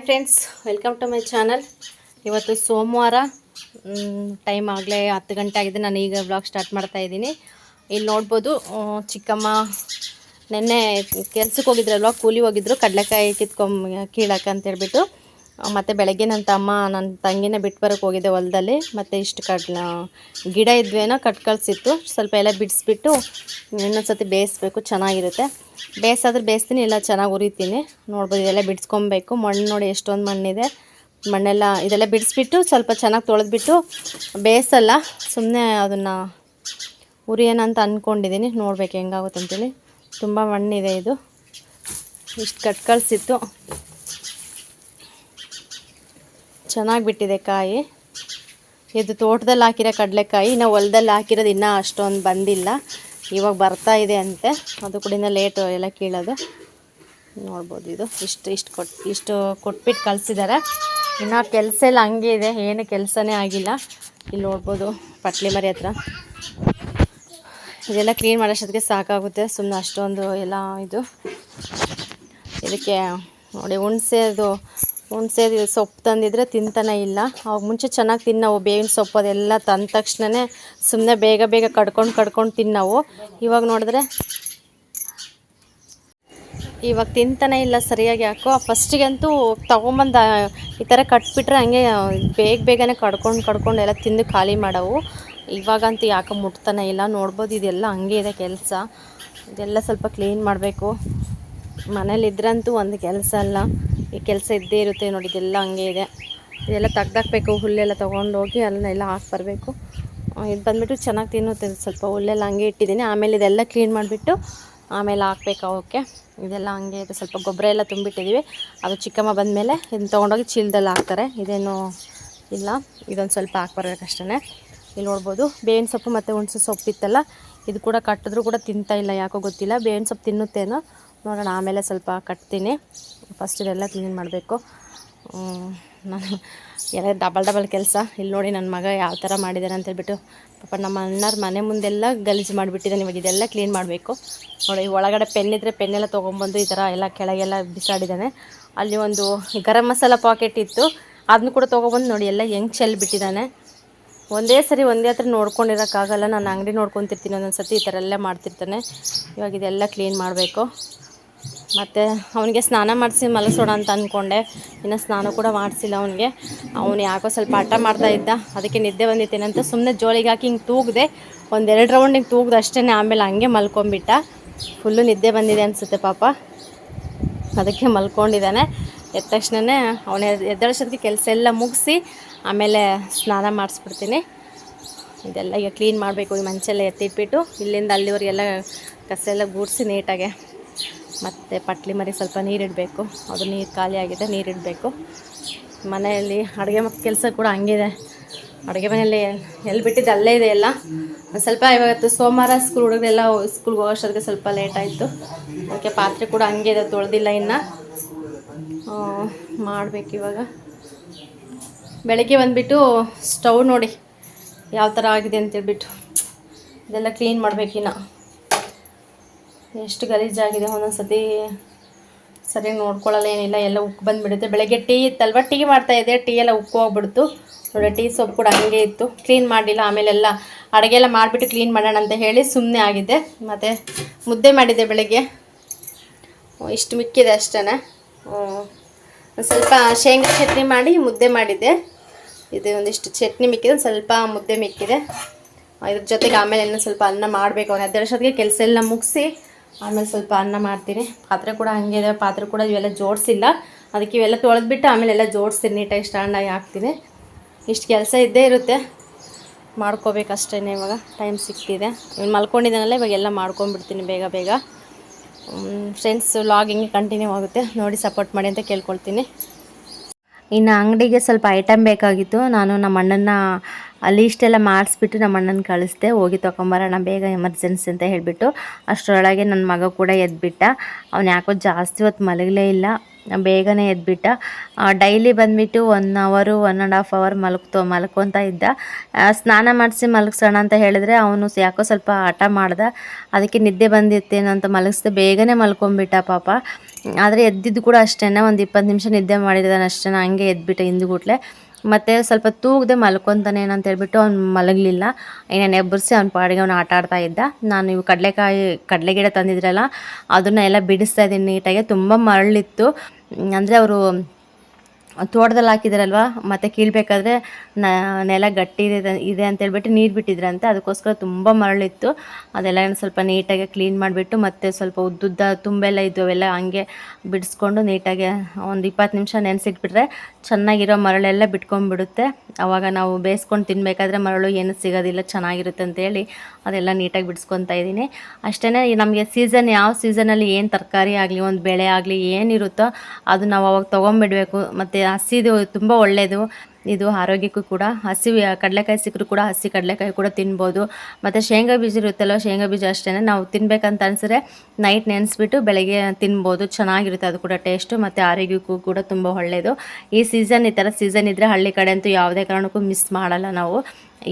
Hi friends, welcome to my channel. ಇವತ್ತು ಸೋಮವಾರ time ಆಗಲೇ ಹತ್ತು ಗಂಟೆ ಆಗಿದೆ. ನಾನು ಈಗ ವ್ಲಾಗ್ ಸ್ಟಾರ್ಟ್ ಮಾಡ್ತಾ ಇದ್ದೀನಿ. ಇಲ್ಲಿ ನೋಡ್ಬೋದು ಚಿಕ್ಕಮ್ಮ ನೆನ್ನೆ ಕೆಲ್ಸಕ್ಕೆ ಹೋಗಿದ್ರಲ್ವ ಕೂಲಿ ಹೋಗಿದ್ರು, ಕಡಲೆಕಾಯಿ ಕಿತ್ಕೊಂಬ, ಕೀಳಕ್ಕೆ ಅಂತ ಹೇಳ್ಬಿಟ್ಟು. ಮತ್ತೆ ಬೆಳಗ್ಗೆ ನನ್ನ ತಮ್ಮ ನನ್ನ ತಂಗಿನ ಬಿಟ್ಟು ಬರೋಕ್ಕೆ ಹೋಗಿದ್ದೆ ಹೊಲದಲ್ಲಿ. ಮತ್ತು ಇಷ್ಟು ಕಟ್ ಗಿಡ ಇದ್ವೇನೋ ಕಟ್ ಕಳಿಸಿತ್ತು ಸ್ವಲ್ಪ ಎಲ್ಲ ಬಿಡಿಸ್ಬಿಟ್ಟು ಇನ್ನೊಂದು ಸತಿ ಬೇಯಿಸ್ಬೇಕು, ಚೆನ್ನಾಗಿರುತ್ತೆ. ಬೇಯಿಸಾದ್ರೆ ಬೇಯಿಸ್ತೀನಿ, ಇಲ್ಲ ಚೆನ್ನಾಗಿ ಉರಿತೀನಿ. ನೋಡ್ಬೋದು ಇದೆಲ್ಲ ಬಿಡಿಸ್ಕೊಬೇಕು. ಮಣ್ಣು ನೋಡಿ ಎಷ್ಟೊಂದು ಮಣ್ಣಿದೆ. ಮಣ್ಣೆಲ್ಲ ಇದೆಲ್ಲ ಬಿಡಿಸ್ಬಿಟ್ಟು ಸ್ವಲ್ಪ ಚೆನ್ನಾಗಿ ತೊಳೆದ್ಬಿಟ್ಟು ಬೇಯಿಸಲ್ಲ. ಸುಮ್ಮನೆ ಅದನ್ನು ಉರಿಯೋಣ ಅಂತ ಅಂದ್ಕೊಂಡಿದ್ದೀನಿ ನೋಡ್ಬೇಕು ಹೆಂಗಾಗುತ್ತೆ ಅಂತೇಳಿ ತುಂಬ ಮಣ್ಣಿದೆ ಇದು. ಇಷ್ಟು ಕಟ್ ಕಳಿಸಿತ್ತು ಚೆನ್ನಾಗಿ ಬಿಟ್ಟಿದೆ ಕಾಯಿ. ಇದು ತೋಟದಲ್ಲಿ ಹಾಕಿರೋ ಕಡಲೆಕಾಯಿ ನಾವು ಹೊಲದಲ್ಲಿ ಹಾಕಿರೋದು ಇನ್ನೂ ಅಷ್ಟೊಂದು ಬಂದಿಲ್ಲ. ಇವಾಗ ಬರ್ತಾ ಇದೆ ಅಂತೆ. ಅದು ಕೂಡ ಲೇಟು ಎಲ್ಲ ಕೀಳೋದು. ನೋಡ್ಬೋದು ಇದು. ಇಷ್ಟು ಇಷ್ಟು ಕೊಟ್ಟು ಇಷ್ಟು ಕೊಟ್ಬಿಟ್ಟು ಕಳಿಸಿದ್ದಾರೆ ಇನ್ನು ಕೆಲಸ ಎಲ್ಲ ಹಂಗೆ ಇದೆ. ಏನು ಕೆಲಸನೇ ಆಗಿಲ್ಲ. ಇಲ್ಲಿ ನೋಡ್ಬೋದು ಪಟ್ಲಿ ಮರಿ ಹತ್ರ. ಇದೆಲ್ಲ ಕ್ಲೀನ್ ಮಾಡೋಷ್ಟೊತ್ತಿಗೆ ಸಾಕಾಗುತ್ತೆ. ಸುಮ್ಮನೆ ಅಷ್ಟೊಂದು ಎಲ್ಲ ಇದು. ಇದಕ್ಕೆ ನೋಡಿ ಹುಣ್ಸೆದು ಹುಣ್ಸೆದು ಸೊಪ್ಪು ತಂದಿದ್ರೆ ತಿಂತಾನೆ ಇಲ್ಲ. ಅವಾಗ ಮುಂಚೆ ಚೆನ್ನಾಗಿ ತಿನ್ನವು, ಬೇವಿನ ಸೊಪ್ಪು ಅದೆಲ್ಲ ತಂದ ತಕ್ಷಣವೇ ಸುಮ್ಮನೆ ಬೇಗ ಬೇಗ ಕಡ್ಕೊಂಡು ಕಡ್ಕೊಂಡು ತಿನ್ನವು. ಇವಾಗ ನೋಡಿದ್ರೆ ಇವಾಗ ತಿಂತಾನೆ ಇಲ್ಲ, ಸರಿಯಾಗಿ ಯಾಕೋ ಫಸ್ಟಿಗಂತೂ ತೊಗೊಂಬಂದ, ಈ ಥರ ಕಟ್ಬಿಟ್ರೆ ಹಂಗೆ ಬೇಗ ಬೇಗನೆ ಕಡ್ಕೊಂಡು ಕಡ್ಕೊಂಡು ಎಲ್ಲ ತಿಂದು ಖಾಲಿ ಮಾಡವು. ಇವಾಗಂತೂ ಯಾಕೆ ಮುಟ್ತಾನೆ ಇಲ್ಲ, ನೋಡ್ಬೋದು ಇದೆಲ್ಲ ಹಂಗೆ ಇದೆ ಕೆಲಸ. ಇದೆಲ್ಲ ಸ್ವಲ್ಪ ಕ್ಲೀನ್ ಮಾಡಬೇಕು. ಮನೇಲಿದ್ರಂತೂ ಒಂದು ಕೆಲಸ ಅಲ್ಲ. ಈ ಕೆಲಸ ಇದ್ದೇ ಇರುತ್ತೆ ನೋಡಿ, ಇದೆಲ್ಲ ಹಂಗೆ ಇದೆ. ಇದೆಲ್ಲ ತೆಗ್ದಾಕ್ಬೇಕು, ಹುಲ್ಲೆಲ್ಲ ತೊಗೊಂಡೋಗಿ ಅದನ್ನೆಲ್ಲ ಹಾಕಿ ಬರಬೇಕು. ಇದು ಬಂದುಬಿಟ್ಟು ಚೆನ್ನಾಗಿ ತಿನ್ನುತ್ತೆ ಸ್ವಲ್ಪ ಹುಲ್ಲೆಲ್ಲ ಹಂಗೆ ಇಟ್ಟಿದ್ದೀನಿ. ಆಮೇಲೆ ಇದೆಲ್ಲ ಕ್ಲೀನ್ ಮಾಡಿಬಿಟ್ಟು ಆಮೇಲೆ ಹಾಕ್ಬೇಕು ಅವಕ್ಕೆ. ಇದೆಲ್ಲ ಹಂಗೆ ಇದೆ, ಸ್ವಲ್ಪ ಗೊಬ್ಬರ ಎಲ್ಲ ತುಂಬಿಟ್ಟಿದ್ದೀವಿ. ಅದು ಚಿಕ್ಕಮ್ಮ ಬಂದಮೇಲೆ ಇದನ್ನ ತೊಗೊಂಡೋಗಿ ಚೀಲದಲ್ಲಿ ಹಾಕ್ತಾರೆ. ಇದೇನು ಇಲ್ಲ, ಇದೊಂದು ಸ್ವಲ್ಪ ಹಾಕ್ಬರ್ಬೇಕಷ್ಟೇ ಇಲ್ಲಿ ನೋಡ್ಬೋದು, ಬೇವಿನ ಸೊಪ್ಪು ಮತ್ತು ಹುಣಸೆ ಸೊಪ್ಪು ಇತ್ತಲ್ಲ, ಇದು ಕೂಡ ಕಟ್ಟಿದ್ರೂ ಕೂಡ ತಿಂತಾ ಇಲ್ಲ, ಯಾಕೋ ಗೊತ್ತಿಲ್ಲ. ಬೇವಿನ ಸೊಪ್ಪು ತಿನ್ನುತ್ತೇನೋ, ನೋಡೋಣ, ಆಮೇಲೆ ಸ್ವಲ್ಪ ಕಟ್ತೀನಿ. ಫಸ್ಟ್ ಇದೆಲ್ಲ ಕ್ಲೀನ್ ಮಾಡಬೇಕು. ನಾನು ಎಲ್ಲ ಡಬಲ್ ಡಬಲ್ ಕೆಲಸ. ಇಲ್ಲಿ ನೋಡಿ ನನ್ನ ಮಗ ಯಾವ ಥರ ಮಾಡಿದ್ದಾರೆ ಅಂತ ಹೇಳ್ಬಿಟ್ಟು ಪಾಪ ನಮ್ಮ ಅಣ್ಣರ ಮನೆ ಮುಂದೆಲ್ಲ ಗಲೀಜು ಮಾಡಿಬಿಟ್ಟಿದ್ದಾನೆ ಇವಾಗ ಇದೆಲ್ಲ ಕ್ಲೀನ್ ಮಾಡಬೇಕು. ನೋಡಿ, ಒಳಗಡೆ ಪೆನ್ ಇದ್ದರೆ ಪೆನ್ನೆಲ್ಲ ತೊಗೊಂಬಂದು ಈ ಥರ ಎಲ್ಲ ಕೆಳಗೆಲ್ಲ ಬಿಸಾಡಿದ್ದಾನೆ. ಅಲ್ಲಿ ಒಂದು ಗರಂ ಮಸಾಲ ಪಾಕೆಟ್ ಇತ್ತು. ಅದನ್ನು ಕೂಡ ತೊಗೊಬಂದು ನೋಡಿ, ಎಲ್ಲ ಹೆಂಗೆ ಚೆಲ್ಲಿ ಬಿಟ್ಟಿದ್ದಾನೆ. ಒಂದೇ ಸರಿ ಒಂದೇ ಹತ್ರ ನೋಡ್ಕೊಂಡಿರೋಕ್ಕಾಗಲ್ಲ. ನಾನು ಅಂಗಡಿ ನೋಡ್ಕೊತಿರ್ತೀನಿ ಒಂದೊಂದು ಸರ್ತಿ ಈ ಥರ ಎಲ್ಲ ಮಾಡ್ತಿರ್ತಾನೆ. ಇವಾಗ ಇದೆಲ್ಲ ಕ್ಲೀನ್ ಮಾಡಬೇಕು. ಮತ್ತು ಅವನಿಗೆ ಸ್ನಾನ ಮಾಡಿಸಿ ಮಲಗಿಸೋಣ ಅಂತ ಅಂದ್ಕೊಂಡೆ ಇನ್ನು ಸ್ನಾನ ಕೂಡ ಮಾಡಿಸಿಲ್ಲ ಅವನಿಗೆ. ಅವನು ಯಾಕೋ ಸ್ವಲ್ಪ ಆಟ ಮಾಡ್ತಾ ಇದ್ದ. ಅದಕ್ಕೆ ನಿದ್ದೆ ಬಂದಿತ್ತೇನಂತ ಸುಮ್ಮನೆ ಜೋಳಿಗೆ ಹಾಕಿ ಹಿಂಗೆ ತೂಗಿದೆ. ಒಂದೆರಡು ರೌಂಡ್ ಹಿಂಗೆ ತೂಗ್ದು ಅಷ್ಟೇ ಆಮೇಲೆ ಹಂಗೆ ಮಲ್ಕೊಂಬಿಟ್ಟ. ಫುಲ್ಲು ನಿದ್ದೆ ಬಂದಿದೆ ಅನಿಸುತ್ತೆ ಪಾಪ. ಅದಕ್ಕೆ ಮಲ್ಕೊಂಡಿದ್ದಾನೆ. ಎದ್ದ ತಕ್ಷಣವೇ ಅವನ ಎದ್ದಳಿಸೋದಕ್ಕೆ ಕೆಲಸ ಎಲ್ಲ ಮುಗಿಸಿ ಆಮೇಲೆ ಸ್ನಾನ ಮಾಡಿಸ್ಬಿಡ್ತೀನಿ. ಇದೆಲ್ಲ ಈಗ ಕ್ಲೀನ್ ಮಾಡಬೇಕು. ಈ ಮಂಚೆಲ್ಲ ಎತ್ತಿಟ್ಬಿಟ್ಟು ಇಲ್ಲಿಂದ ಅಲ್ಲಿವರೆಗೆಲ್ಲ ಕಸ ಎಲ್ಲ ಗೂಡಿಸಿ ನೀಟಾಗೆ. ಮತ್ತು ಪಟ್ಲಿ ಮರಿ ಸ್ವಲ್ಪ ನೀರಿಡಬೇಕು. ಅದು ನೀರು ಖಾಲಿಯಾಗಿದೆ ನೀರಿಡಬೇಕು. ಮನೆಯಲ್ಲಿ ಅಡುಗೆ ಮತ್ತು ಕೆಲಸ ಕೂಡ ಹಂಗಿದೆ. ಅಡುಗೆ ಮನೆಯಲ್ಲಿ ಎಲ್ಲಿ ಬಿಟ್ಟಿದ್ದು ಅಲ್ಲೇ ಇದೆ ಎಲ್ಲ. ಸ್ವಲ್ಪ ಇವತ್ತು ಸೋಮವಾರ ಸ್ಕೂಲ್ ಹುಡುಗರೆಲ್ಲ ಸ್ಕೂಲ್ಗೆ ಹೋಗೋಷ್ಟೊತ್ತಿಗೆ ಸ್ವಲ್ಪ ಲೇಟ್ ಆಯಿತು. ಅದಕ್ಕೆ ಪಾತ್ರೆ ಕೂಡ ಹಂಗೆ ಇದೆ, ತೊಳೆದಿಲ್ಲ ಇನ್ನು. ಮಾಡಬೇಕು ಇವಾಗ. ಬೆಳಗ್ಗೆ ಬಂದುಬಿಟ್ಟು ಸ್ಟವ್ ನೋಡಿ. ಯಾವ ಥರ ಆಗಿದೆ ಅಂತೇಳ್ಬಿಟ್ಟು ಇದೆಲ್ಲ ಕ್ಲೀನ್ ಮಾಡಬೇಕಿನ್ನ ಎಷ್ಟು ಗಲೀಜಾಗಿದೆ ಒಂದೊಂದ್ಸತಿ ಸರಿ ಸರಿಯಾಗಿ ನೋಡ್ಕೊಳ್ಳಲ್ಲ, ಏನಿಲ್ಲ, ಎಲ್ಲ ಉಕ್ಕು ಬಂದುಬಿಡುತ್ತೆ. ಬೆಳಗ್ಗೆ ಟೀ ಇತ್ತಲ್ವ? ಟೀ ಮಾಡ್ತಾಯಿದ್ದೆ ಟೀ ಎಲ್ಲ ಉಕ್ಕು ಹೋಗ್ಬಿಡ್ತು. ನೋಡಿ, ಟೀ ಸೊಪ್ಪು ಕೂಡ ಹಂಗೆ ಇತ್ತು. ಕ್ಲೀನ್ ಮಾಡಲಿಲ್ಲ ಆಮೇಲೆಲ್ಲ ಅಡುಗೆ ಎಲ್ಲ ಮಾಡಿಬಿಟ್ಟು ಕ್ಲೀನ್ ಮಾಡೋಣ ಅಂತ ಹೇಳಿ ಸುಮ್ಮನೆ ಆಗಿದ್ದೆ. ಮತ್ತು ಮುದ್ದೆ ಮಾಡಿದ್ದೆ ಬೆಳಗ್ಗೆ. ಇಷ್ಟು ಮಿಕ್ಕಿದೆ ಅಷ್ಟೇ ಸ್ವಲ್ಪ ಶೇಂಗಾ ಚಟ್ನಿ ಮಾಡಿ ಮುದ್ದೆ ಮಾಡಿದ್ದೆ. ಇದು ಒಂದಿಷ್ಟು ಚಟ್ನಿ ಮಿಕ್ಕಿದೆ ಸ್ವಲ್ಪ ಮುದ್ದೆ ಮಿಕ್ಕಿದೆ. ಇದ್ರ ಜೊತೆಗೆ ಆಮೇಲೆ ಇನ್ನೂ ಸ್ವಲ್ಪ ಅನ್ನ ಮಾಡಬೇಕು. ಅದರ ಜೊತೆಗೆ ಕೆಲಸ ಎಲ್ಲ ಮುಗಿಸಿ ಆಮೇಲೆ ಸ್ವಲ್ಪ ಅನ್ನ ಮಾಡ್ತೀನಿ. ಪಾತ್ರೆ ಕೂಡ ಹಂಗೆ ಇದೆ, ಪಾತ್ರೆ ಕೂಡ ಇವೆಲ್ಲ ಜೋಡಿಸಿಲ್ಲ. ಅದಕ್ಕೆ ಇವೆಲ್ಲ ತೊಳೆದ್ಬಿಟ್ಟು ಆಮೇಲೆ ಎಲ್ಲ ಜೋಡಿಸ್ತೀನಿ ನೀಟಾಗಿ ಸ್ಟ್ಯಾಂಡಾಗಿ ಹಾಕ್ತೀನಿ. ಇಷ್ಟು ಕೆಲಸ ಇದ್ದೇ ಇರುತ್ತೆ. ಮಾಡ್ಕೋಬೇಕಷ್ಟೇ ಇವಾಗ, ಟೈಮ್ ಸಿಕ್ತಿದೆ ಇವ್ನು ಮಲ್ಕೊಂಡಿದ್ದಾನಲ್ಲ ಇವಾಗ ಎಲ್ಲ ಮಾಡ್ಕೊಂಡ್ಬಿಡ್ತೀನಿ ಬೇಗ ಬೇಗ. ಫ್ರೆಂಡ್ಸ್ ವ್ಲಾಗ್ ಹಿಂಗೆ ಕಂಟಿನ್ಯೂ ಆಗುತ್ತೆ ನೋಡಿ ಸಪೋರ್ಟ್ ಮಾಡಿ ಅಂತ ಕೇಳ್ಕೊಳ್ತೀನಿ. ಇನ್ನು ಅಂಗಡಿಗೆ ಸ್ವಲ್ಪ ಐಟಮ್ ಬೇಕಾಗಿತ್ತು. ನಾನು ನಮ್ಮ ಅಣ್ಣನ ಅಲ್ಲಿ ಇಷ್ಟೆಲ್ಲ ಮಾಡಿಸ್ಬಿಟ್ಟು ನಮ್ಮ ಅಣ್ಣನ ಕಳಿಸ್ದೆ, ಹೋಗಿ ತೊಗೊಂಬರೋಣ, ಬೇಗ ಎಮರ್ಜೆನ್ಸಿ ಅಂತ ಹೇಳಿಬಿಟ್ಟು ಅಷ್ಟರೊಳಗೆ ನನ್ನ ಮಗ ಕೂಡ ಎದ್ಬಿಟ್ಟ. ಅವ್ನು ಯಾಕೋ ಜಾಸ್ತಿ ಹೊತ್ತು ಮಲಗಲೇ ಇಲ್ಲ, ಬೇಗನೆ ಎದ್ಬಿಟ್ಟ. ಡೈಲಿ ಬಂದುಬಿಟ್ಟು ಒನ್ ಅವರು ಒನ್ ಆ್ಯಂಡ್ ಹಾಫ್ ಅವರ್ ಮಲಗ್ತೋ, ಮಲ್ಕೊತಾ ಇದ್ದ. ಸ್ನಾನ ಮಾಡಿಸಿ ಮಲಗಿಸೋಣ ಅಂತ ಹೇಳಿದ್ರೆ ಅವನು ಯಾಕೋ ಸ್ವಲ್ಪ ಆಟ ಮಾಡ್ದ. ಅದಕ್ಕೆ ನಿದ್ದೆ ಬಂದಿತ್ತೇನೋ ಅಂತ ಮಲಗಿಸ್ದೆ, ಬೇಗನೆ ಮಲ್ಕೊಂಬಿಟ್ಟ ಪಾಪ. ಆದರೆ ಎದ್ದಿದ್ದು ಕೂಡ ಅಷ್ಟೇ ಒಂದು ಇಪ್ಪತ್ತು ನಿಮಿಷ ನಿದ್ದೆ ಮಾಡಿದ್ದಾನೆ ಅಷ್ಟೇ ಹಂಗೆ ಎದ್ಬಿಟ್ಟ ಹಿಂದುಗುಟ್ಲೆ ಮತ್ತು ಸ್ವಲ್ಪ ತೂಗದೆ ಮಲ್ಕೊತಾನೆ ಅಂತ ಹೇಳ್ಬಿಟ್ಟು ಅವ್ನು ಮಲಗಲಿಲ್ಲ. ಏನೇನು ಎಬ್ಬರಿಸಿ ಅವ್ನ ಪಾಡಿಗೆ ಅವ್ನು ಆಟ ಆಡ್ತಾ ಇದ್ದ. ನಾನು ಇವು ಕಡಲೆಕಾಯಿ ಕಡಲೆ ಗಿಡ ತಂದಿದ್ರಲ್ಲ, ಅದನ್ನ ಎಲ್ಲ ಬಿಡಿಸ್ತಾ ಇದ್ದೀನಿ ನೀಟಾಗಿ. ತುಂಬ ಮರಳಿತ್ತು. ಅಂದರೆ ಅವರು ತೋಟದಲ್ಲಿ ಹಾಕಿದ್ರಲ್ವ, ಮತ್ತೆ ಕೀಳ್ಬೇಕಾದ್ರೆ ನೆಲ ಗಟ್ಟಿ ಇದೆ ಇದೆ ಅಂತೇಳ್ಬಿಟ್ಟು ನೀರು ಬಿಟ್ಟಿದ್ರಂತೆ. ಅದಕ್ಕೋಸ್ಕರ ತುಂಬ ಮರಳಿತ್ತು. ಅದೆಲ್ಲ ಸ್ವಲ್ಪ ನೀಟಾಗಿ ಕ್ಲೀನ್ ಮಾಡಿಬಿಟ್ಟು, ಮತ್ತೆ ಸ್ವಲ್ಪ ಉದ್ದುದ್ದ ತುಂಬೆಲ್ಲ ಇದ್ದು ಅವೆಲ್ಲ ಹಂಗೆ ಬಿಡಿಸ್ಕೊಂಡು ನೀಟಾಗಿ ಒಂದು ಇಪ್ಪತ್ತು ನಿಮಿಷ ನೆನೆಸಿಟ್ಬಿಟ್ರೆ ಚೆನ್ನಾಗಿರೋ ಮರಳೆಲ್ಲ ಬಿಟ್ಕೊಂಡ್ಬಿಡುತ್ತೆ. ಆವಾಗ ನಾವು ಬೇಯಿಸ್ಕೊಂಡು ತಿನ್ನಬೇಕಾದ್ರೆ ಮರಳು ಏನು ಸಿಗೋದಿಲ್ಲ, ಚೆನ್ನಾಗಿರುತ್ತೆ ಅಂತೇಳಿ ಅದೆಲ್ಲ ನೀಟಾಗಿ ಬಿಡಿಸ್ಕೊತಾ ಇದ್ದೀನಿ. ಅಷ್ಟೇ ನಮಗೆ ಸೀಸನ್ ಯಾವ ಸೀಸನಲ್ಲಿ ಏನು ತರಕಾರಿ ಆಗಲಿ, ಒಂದು ಬೆಳೆ ಆಗಲಿ ಏನಿರುತ್ತೋ ಅದು ನಾವು ಅವಾಗ ತೊಗೊಂಬಿಡಬೇಕು ಮತ್ತು ಹಸಿದು ತುಂಬ ಒಳ್ಳೆಯದು ಇದು ಆರೋಗ್ಯಕ್ಕೂ ಕೂಡ ಹಸಿ ಕಡಲೆಕಾಯಿ ಸಿಕ್ಕರೂ ಕೂಡ ಹಸಿ ಕಡಲೆಕಾಯಿ ಕೂಡ ತಿನ್ಬೋದು. ಮತ್ತು ಶೇಂಗಾ ಬೀಜ ಇರುತ್ತಲ್ಲ ಶೇಂಗಾ ಬೀಜ ಅಷ್ಟೇ ನಾವು ತಿನ್ಬೇಕಂತ ಅನಿಸಿದ್ರೆ ನೈಟ್ ನೆನೆಸ್ಬಿಟ್ಟು ಬೆಳಗ್ಗೆ ತಿನ್ಬೋದು. ಚೆನ್ನಾಗಿರುತ್ತೆ ಅದು ಕೂಡ ಟೇಸ್ಟು ಮತ್ತು ಆರೋಗ್ಯಕ್ಕೂ ಕೂಡ ತುಂಬ ಒಳ್ಳೆಯದು ಈ ಸೀಸನ್ ಈ ಥರ ಸೀಸನ್ ಇದ್ದರೆ ಹಳ್ಳಿ ಕಡೆ ಅಂತೂ ಯಾವುದೇ ಕಾರಣಕ್ಕೂ ಮಿಸ್ ಮಾಡಲ್ಲ ನಾವು.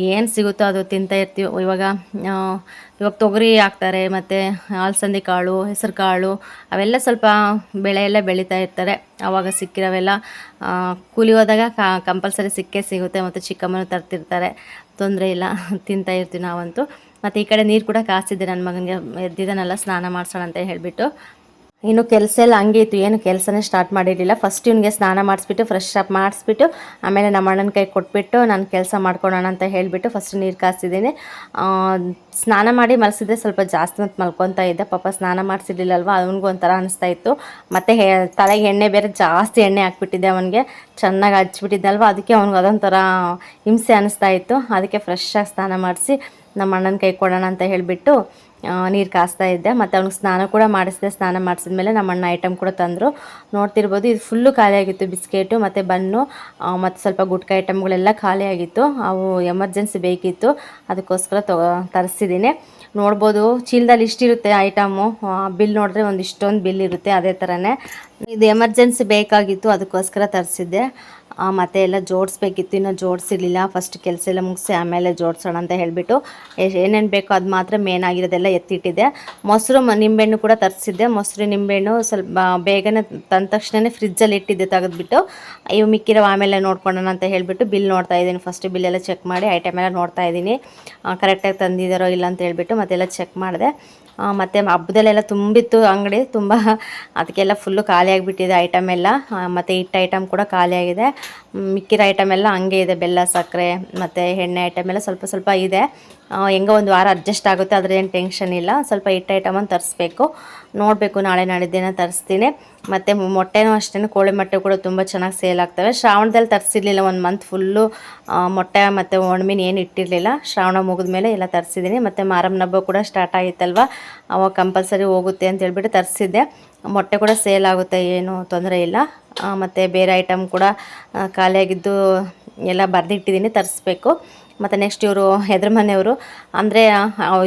ಏನು ಸಿಗುತ್ತೋ ಅದು ತಿಂತಾ ಇರ್ತೀವಿ. ಇವಾಗ ಇವಾಗ ತೊಗರಿ ಹಾಕ್ತಾರೆ, ಮತ್ತು ಅಲಸಂದೆ ಕಾಳು, ಹೆಸರು ಕಾಳು, ಅವೆಲ್ಲ ಸ್ವಲ್ಪ ಬೆಳೆ ಬೆಳೀತಾ ಇರ್ತಾರೆ. ಆವಾಗ ಸಿಕ್ಕಿರೋವೆಲ್ಲ ಕೂಲಿ ಹೋದಾಗ ಕಂಪಲ್ಸರಿ ಸಿಕ್ಕೇ ಸಿಗುತ್ತೆ ಮತ್ತು ಚಿಕ್ಕಮ್ಮನೂ ತರ್ತಿರ್ತಾರೆ. ತೊಂದರೆ ಇಲ್ಲ, ತಿಂತಾ ಇರ್ತೀವಿ ನಾವಂತೂ. ಮತ್ತು ಈ ಕಡೆ ನೀರು ಕೂಡ ಕಾಸಿದ್ದೆ ನನ್ನ ಮಗನಿಗೆ ಎದ್ದಿದ್ದಾನಲ್ಲ, ಸ್ನಾನ ಮಾಡಿಸೋಣ ಅಂತ ಹೇಳಿಬಿಟ್ಟು. ಇನ್ನು ಕೆಲಸ ಎಲ್ಲ ಹಂಗೆ ಇತ್ತು. ಏನು ಕೆಲಸನೇ ಸ್ಟಾರ್ಟ್ ಮಾಡಿರಲಿಲ್ಲ. ಫಸ್ಟ್ ಇವನಿಗೆ ಸ್ನಾನ ಮಾಡಿಸ್ಬಿಟ್ಟು ಫ್ರೆಶ್ ಅಪ್ ಮಾಡಿಸ್ಬಿಟ್ಟು, ಆಮೇಲೆ ನಮ್ಮ ಅಣ್ಣನ ಕೈ ಕೊಟ್ಬಿಟ್ಟು, ನಾನು ಕೆಲಸ ಮಾಡ್ಕೊಳ್ಳೋಣ ಅಂತ ಹೇಳಿಬಿಟ್ಟು ಫಸ್ಟ್ ನೀರು ಕಾಯಿಸಿದ್ದೀನಿ ಸ್ನಾನ ಮಾಡಿ ಮಲಸಿದ್ರೆ ಸ್ವಲ್ಪ ಜಾಸ್ತಿ ಮತ್ತು ಮಲ್ಕೊತಾ ಇದ್ದೆ. ಪಾಪ ಸ್ನಾನ ಮಾಡಿಸಿರ್ಲಿಲ್ಲಲ್ವ? ಅವನಿಗೂ ಒಂಥರ ಅನಿಸ್ತಾ ಇತ್ತು. ಮತ್ತು ಹೇ, ತಲೆಗೆ ಎಣ್ಣೆ ಬೇರೆ ಜಾಸ್ತಿ ಎಣ್ಣೆ ಹಾಕ್ಬಿಟ್ಟಿದ್ದೆ ಅವನಿಗೆ. ಚೆನ್ನಾಗಿ ಹಚ್ಬಿಟ್ಟಿದ್ದಲ್ವ ಅದಕ್ಕೆ ಅವ್ನಿಗೆ ಅದೊಂಥರ ಹಿಂಸೆ ಅನಿಸ್ತಾ ಇತ್ತು. ಅದಕ್ಕೆ ಫ್ರೆಶ್ಶಾಗಿ ಸ್ನಾನ ಮಾಡಿಸಿ, ನಮ್ಮ ಅಣ್ಣನ ಕೈ ಕೊಡೋಣ ಅಂತ ಹೇಳಿಬಿಟ್ಟು ನೀರು ಕಾಸ್ತಾ ಇದ್ದೆ. ಮತ್ತು ಅವ್ನಿಗೆ ಸ್ನಾನ ಕೂಡ ಮಾಡಿಸಿದೆ. ಸ್ನಾನ ಮಾಡಿಸಿದ್ಮೇಲೆ ನಮ್ಮ ಅಣ್ಣ ಐಟಮ್ ಕೂಡ ತಂದರು. ನೋಡ್ತಿರ್ಬೋದು, ಇದು ಫುಲ್ಲು ಖಾಲಿಯಾಗಿತ್ತು ಬಿಸ್ಕೆಟು, ಮತ್ತು ಬನ್ನು ಮತ್ತು ಸ್ವಲ್ಪ ಗುಟ್ಕ ಐಟಮ್ಗಳೆಲ್ಲ ಖಾಲಿಯಾಗಿತ್ತು. ಅವು ಎಮರ್ಜೆನ್ಸಿ ಬೇಕಿತ್ತು. ಅದಕ್ಕೋಸ್ಕರ ತಗೋ ತರಿಸಿದ್ದೀನಿ ನೋಡ್ಬೋದು, ಚೀಲದಲ್ಲಿ ಇಷ್ಟಿರುತ್ತೆ ಐಟಮು ಬಿಲ್ ನೋಡಿದ್ರೆ ಒಂದು ಇಷ್ಟೊಂದು ಬಿಲ್ ಇರುತ್ತೆ, ಅದೇ ಥರನೇ ಇದು ಎಮರ್ಜೆನ್ಸಿ ಬೇಕಾಗಿತ್ತು, ಅದಕ್ಕೋಸ್ಕರ ತರಿಸಿದ್ದೆ. ಮತ್ತು ಎಲ್ಲ ಜೋಡಿಸ್ಬೇಕಿತ್ತು, ಇನ್ನೂ ಜೋಡಿಸಿರ್ಲಿಲ್ಲ. ಫಸ್ಟ್ ಕೆಲಸ ಎಲ್ಲ ಮುಗಿಸಿ ಆಮೇಲೆ ಜೋಡಿಸೋಣ ಅಂತ ಹೇಳಿಬಿಟ್ಟು ಏನೇನು ಬೇಕೋ ಅದು ಮಾತ್ರ ಮೇನ್ ಆಗಿರೋದೆಲ್ಲ ಎತ್ತಿಟ್ಟಿದ್ದೆ. ಮೊಸರು ನಿಂಬೆಹಣ್ಣು ಕೂಡ ತರಿಸಿದ್ದೆ. ಮೊಸರು, ನಿಂಬೆಹಣ್ಣು ಸ್ವಲ್ಪ ಬೇಗನೆ ತಂದ ತಕ್ಷಣವೇ ಫ್ರಿಜ್ಜಲ್ಲಿ ಇಟ್ಟಿದ್ದೆ ತೆಗೆದ್ಬಿಟ್ಟು. ಇವು ಮಿಕ್ಕಿರೋ ಆಮೇಲೆ ನೋಡ್ಕೊಳ್ಳೋಣ ಅಂತ ಹೇಳಿಬಿಟ್ಟು ಬಿಲ್ ನೋಡ್ತಾ ಇದ್ದೀನಿ. ಫಸ್ಟ್ ಬಿಲ್ಲೆಲ್ಲ ಚೆಕ್ ಮಾಡಿ ಐಟಮ್ ಎಲ್ಲ ನೋಡ್ತಾ ಇದ್ದೀನಿ. ಕರೆಕ್ಟಾಗಿ ತಂದಿದ್ದಾರೋ ಇಲ್ಲ ಅಂತ ಹೇಳಿಬಿಟ್ಟು ಮತ್ತೆಲ್ಲ ಚೆಕ್ ಮಾಡಿದೆ. ಮತ್ತು ಹಬ್ಬದಲ್ಲೆಲ್ಲ ತುಂಬಿತ್ತು ಅಂಗಡಿ, ತುಂಬ ಅದಕ್ಕೆಲ್ಲ ಫುಲ್ಲು ಖಾಲಿ ಆಗಿಬಿಟ್ಟಿದೆ ಐಟಮ್ ಎಲ್ಲ. ಮತ್ತು ಹಿಟ್ಟು ಐಟಮ್ ಕೂಡ ಖಾಲಿಯಾಗಿದೆ ಮಿಕ್ಕಿರೋ ಐಟಮ್ ಎಲ್ಲ ಹಂಗೆ ಇದೆ, ಬೆಲ್ಲ, ಸಕ್ಕರೆ, ಮತ್ತು ಎಣ್ಣೆ ಐಟಮ್ ಎಲ್ಲ ಸ್ವಲ್ಪ ಸ್ವಲ್ಪ ಇದೆ. ಹೆಂಗೋ ಒಂದು ವಾರ ಅಡ್ಜಸ್ಟ್ ಆಗುತ್ತೆ ಅದ್ರೇನು ಟೆನ್ಷನ್ ಇಲ್ಲ. ಸ್ವಲ್ಪ ಹಿಟ್ಟು ಐಟಮನ್ನು ತರಿಸ್ಬೇಕು. ನೋಡಬೇಕು, ನಾಳೆ ನಾಡಿದ್ದೇನೋ ತರಿಸ್ತೀನಿ. ಮತ್ತು ಮೊಟ್ಟೆನೂ ಅಷ್ಟೇ ಕೋಳಿ ಮೊಟ್ಟೆ ಕೂಡ ತುಂಬ ಚೆನ್ನಾಗಿ ಸೇಲ್ ಆಗ್ತವೆ. ಶ್ರಾವಣದಲ್ಲಿ ತರಿಸಿರ್ಲಿಲ್ಲ, ಒಂದು ಮಂತ್ ಫುಲ್ಲು ಮೊಟ್ಟೆ ಮತ್ತು ಒಣಮೀನು ಏನು ಇಟ್ಟಿರಲಿಲ್ಲ. ಶ್ರಾವಣ ಮುಗಿದ ಮೇಲೆ ಎಲ್ಲ ತರಿಸಿದ್ದೀನಿ ಮತ್ತು ಮಾರಮ್ಮನ ಹಬ್ಬ ಕೂಡ ಸ್ಟಾರ್ಟ್ ಆಗಿತ್ತಲ್ವ? ಅವಾಗ ಕಂಪಲ್ಸರಿ ಹೋಗುತ್ತೆ ಅಂತ ಹೇಳ್ಬಿಟ್ಟು ತರಿಸಿದ್ದೆ. ಮೊಟ್ಟೆ ಕೂಡ ಸೇಲ್ ಆಗುತ್ತೆ, ಏನು ತೊಂದರೆ ಇಲ್ಲ. ಮತ್ತು ಬೇರೆ ಐಟಮ್ ಕೂಡ ಖಾಲಿಯಾಗಿದ್ದು ಎಲ್ಲ ಬರೆದಿಟ್ಟಿದ್ದೀನಿ ತರಿಸ್ಬೇಕು. ಮತ್ತು ನೆಕ್ಸ್ಟ್ ಇವರು ಎದ್ರ ಮನೆಯವರು. ಅಂದರೆ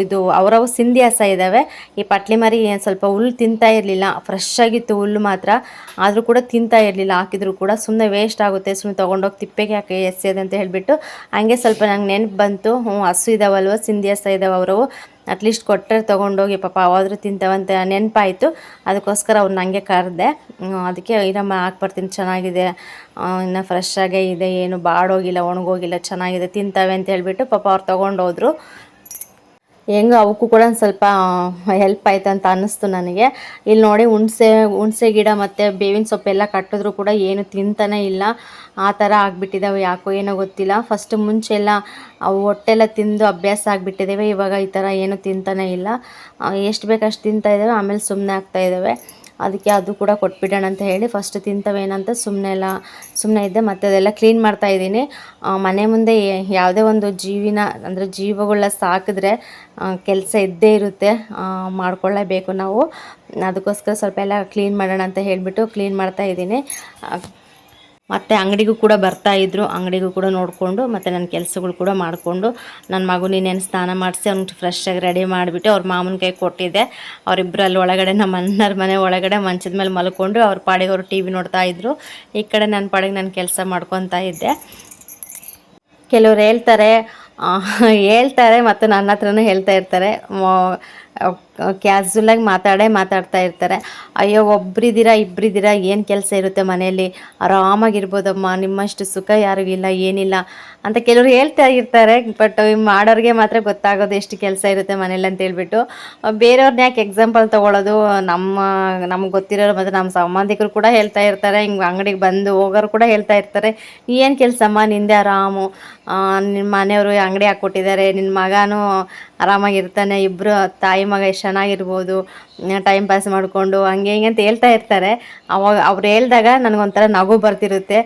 ಇದು ಅವರವು ಸಿಂಧಿ ಹಸ ಇದ್ದಾವೆ ಈ ಪಟ್ಲಿ ಮರಿ ಸ್ವಲ್ಪ ಹುಲ್ಲು ತಿಂತಾ ಇರಲಿಲ್ಲ. ಫ್ರೆಶ್ ಆಗಿತ್ತು ಹುಲ್ಲು ಮಾತ್ರ. ಆದರೂ ಕೂಡ ತಿಂತಾ ಇರಲಿಲ್ಲ. ಹಾಕಿದ್ರು ಕೂಡ ಸುಮ್ಮನೆ ವೇಸ್ಟ್ ಆಗುತ್ತೆ. ಸುಮ್ಮನೆ ತೊಗೊಂಡೋಗಿ ತಿಪ್ಪೆಗೆ ಹಾಕಿ ಎಸೆಯೋದು ಅಂತ ಹೇಳಿಬಿಟ್ಟು, ಹಂಗೆ ಸ್ವಲ್ಪ ನಂಗೆ ನೆನಪು ಬಂತು. ಹ್ಞೂ ಹಸು ಇದಾವಲ್ವ, ಸಿಂಧಿ ಹಸ ಅವರವು. ಅಟ್ಲೀಸ್ಟ್ ಕೊಟ್ಟರೆ ತೊಗೊಂಡೋಗಿ ಪಾಪ ಅವಾದರೂ ತಿಂತಾವಂತ ನೆನಪಾಯಿತು. ಅದಕ್ಕೋಸ್ಕರ ಅವ್ರನ್ನ ನನಗೆ ಕರೆದೆ. ಅದಕ್ಕೆ ಇರಮ್ಮ ಹಾಕ್ಬರ್ತೀನಿ ಚೆನ್ನಾಗಿದೆ. ಇನ್ನು ಫ್ರೆಶ್ ಆಗೇ ಇದೆ, ಏನು, ಬಾಡೋಗಿಲ್ಲ, ಒಣಗೋಗಿಲ್ಲ, ಚೆನ್ನಾಗಿದೆ, ತಿಂತಾವೆ ಅಂತ ಹೇಳಿಬಿಟ್ಟು ಪಾಪ ಅವ್ರು ತೊಗೊಂಡೋದ್ರು. ಹೆಂಗೋ ಅವಕ್ಕೂ ಕೂಡ ಒಂದು ಸ್ವಲ್ಪ ಹೆಲ್ಪ್ ಆಯ್ತು ಅಂತ ಅನ್ನಿಸ್ತು ನನಗೆ. ಇಲ್ಲಿ ನೋಡಿ ಹುಣಸೆ ಹುಣಸೆ ಗಿಡ ಮತ್ತು ಬೇವಿನ ಸೊಪ್ಪೆಲ್ಲ ಕಟ್ಟಿದ್ರು ಕೂಡ ಏನು ತಿಂತಾನೆ ಇಲ್ಲ. ಆ ಥರ ಆಗಿಬಿಟ್ಟಿದ್ದಾವೆ ಯಾಕೋ ಏನೋ ಗೊತ್ತಿಲ್ಲ. ಫಸ್ಟ್ ಮುಂಚೆ ಎಲ್ಲ ಅವು ಹೊಟ್ಟೆಲ್ಲ ತಿಂದು ಅಭ್ಯಾಸ ಆಗಿಬಿಟ್ಟಿದ್ದಾವೆ ಇವಾಗ ಈ ಥರ ಏನು ತಿಂತಾನೆ ಇಲ್ಲ. ಎಷ್ಟು ಬೇಕಷ್ಟು ಅಷ್ಟು ತಿಂತಾ ಇದ್ದಾವೆ ಆಮೇಲೆ ಸುಮ್ಮನೆ ಆಗ್ತಾ ಇದ್ದಾವೆ ಅದಕ್ಕೆ ಅದು ಕೂಡ ಕೊಟ್ಬಿಡೋಣ ಅಂತ ಹೇಳಿ ಫಸ್ಟ್ ತಿಂತವೇನಂತ ಸುಮ್ಮನೆ ಎಲ್ಲ ಸುಮ್ಮನೆ ಇದ್ದೆ. ಮತ್ತು ಅದೆಲ್ಲ ಕ್ಲೀನ್ ಮಾಡ್ತಾ ಇದ್ದೀನಿ. ಮನೆ ಮುಂದೆ ಯಾವುದೇ ಒಂದು ಜೀವಿನ, ಅಂದರೆ ಜೀವಗಳನ್ನ ಸಾಕಿದ್ರೆ ಕೆಲಸ ಇದ್ದೇ ಇರುತ್ತೆ. ಮಾಡ್ಕೊಳ್ಳೇಬೇಕು ನಾವು. ಅದಕ್ಕೋಸ್ಕರ ಸ್ವಲ್ಪ ಎಲ್ಲ ಕ್ಲೀನ್ ಮಾಡೋಣ ಅಂತ ಹೇಳಿಬಿಟ್ಟು ಕ್ಲೀನ್ ಮಾಡ್ತಾ ಇದ್ದೀನಿ. ಮತ್ತು ಅಂಗಡಿಗೂ ಕೂಡ ಬರ್ತಾ ಇದ್ರು. ಅಂಗಡಿಗೂ ಕೂಡ ನೋಡಿಕೊಂಡು ಮತ್ತು ನನ್ನ ಕೆಲಸಗಳು ಕೂಡ ಮಾಡಿಕೊಂಡು ನನ್ನ ಮಗು ಸ್ನಾನ ಮಾಡಿಸಿ ಅವ್ನಿಗೆ ಆಗಿ ರೆಡಿ ಮಾಡಿಬಿಟ್ಟು ಅವ್ರ ಮಾಮನ ಕೈ ಕೊಟ್ಟಿದ್ದೆ. ಅವರಿಬ್ಬರು ಅಲ್ಲಿ ಒಳಗಡೆ ನಮ್ಮ ಅಣ್ಣರ ಮನೆ ಒಳಗಡೆ ಮಂಚದ ಮೇಲೆ ಮಲ್ಕೊಂಡು ಅವ್ರ ಪಾಡಿಗೆ ಅವರು ಟಿ ವಿ ನೋಡ್ತಾ ಇದ್ರು. ಈ ಕಡೆ ನನ್ನ ಪಾಡಿಗೆ ನಾನು ಕೆಲಸ ಮಾಡ್ಕೊತಾ ಇದ್ದೆ. ಕೆಲವ್ರು ಹೇಳ್ತಾರೆ ಹೇಳ್ತಾರೆ ಮತ್ತು ನನ್ನ ಹತ್ರನೂ ಹೇಳ್ತಾ ಇರ್ತಾರೆ. ಕ್ಯಾಸುಲಾಗಿ ಮಾತಾಡೇ ಮಾತಾಡ್ತಾ ಇರ್ತಾರೆ. ಅಯ್ಯೋ ಒಬ್ರಿದ್ದೀರಾ ಇಬ್ಬರಿದ್ದೀರಾ ಏನು ಕೆಲಸ ಇರುತ್ತೆ ಮನೆಯಲ್ಲಿ? ಆರಾಮಾಗಿರ್ಬೋದಮ್ಮ, ನಿಮ್ಮಷ್ಟು ಸುಖ ಯಾರಿಗೂ ಇಲ್ಲ, ಏನಿಲ್ಲ. ಅಂತ ಕೆಲವರು ಹೇಳ್ತಾ ಇರ್ತಾರೆ ಬಟ್ ಮಾಡೋರಿಗೆ ಮಾತ್ರ ಗೊತ್ತಾಗೋದು ಎಷ್ಟು ಕೆಲಸ ಇರುತ್ತೆ ಮನೇಲಿ ಅಂತ ಹೇಳ್ಬಿಟ್ಟು. ಬೇರೆಯವ್ರನ್ನ ಯಾಕೆ ಎಕ್ಸಾಂಪಲ್ ತೊಗೊಳೋದು? ನಮ್ಮ, ನಮ್ಗೆ ಗೊತ್ತಿರೋರು ಮತ್ತು ನಮ್ಮ ಸಂಬಂಧಿಕರು ಕೂಡ ಹೇಳ್ತಾ ಇರ್ತಾರೆ, ಹಿಂಗೆ ಅಂಗಡಿಗೆ ಬಂದು ಹೋಗೋರು ಕೂಡ ಹೇಳ್ತಾ ಇರ್ತಾರೆ, ಏನು ಕೆಲಸಮ್ಮ ನಿಂದೆ ಆರಾಮು? ನಿಮ್ಮ ಮನೆಯವರು ಅಂಗಡಿ ಹಾಕ್ಕೊಟ್ಟಿದ್ದಾರೆ ನಿನ್ನ ಮಗನೂ ಆರಾಮಾಗಿರ್ತಾನೆ ಇಬ್ಬರು ತಾಯಿ ಮಗ ಎಷ್ಟು ಚೆನ್ನಾಗಿರ್ಬೋದು ಟೈಮ್ ಪಾಸ್ ಮಾಡಿಕೊಂಡು ಹಂಗೆ ಹಿಂಗೆ ಅಂತ ಹೇಳ್ತಾ ಇರ್ತಾರೆ. ಅವಾಗ ಅವ್ರು ಹೇಳಿದಾಗ ನನಗೊಂಥರ ನಗು ಬರ್ತಿರುತ್ತೆ.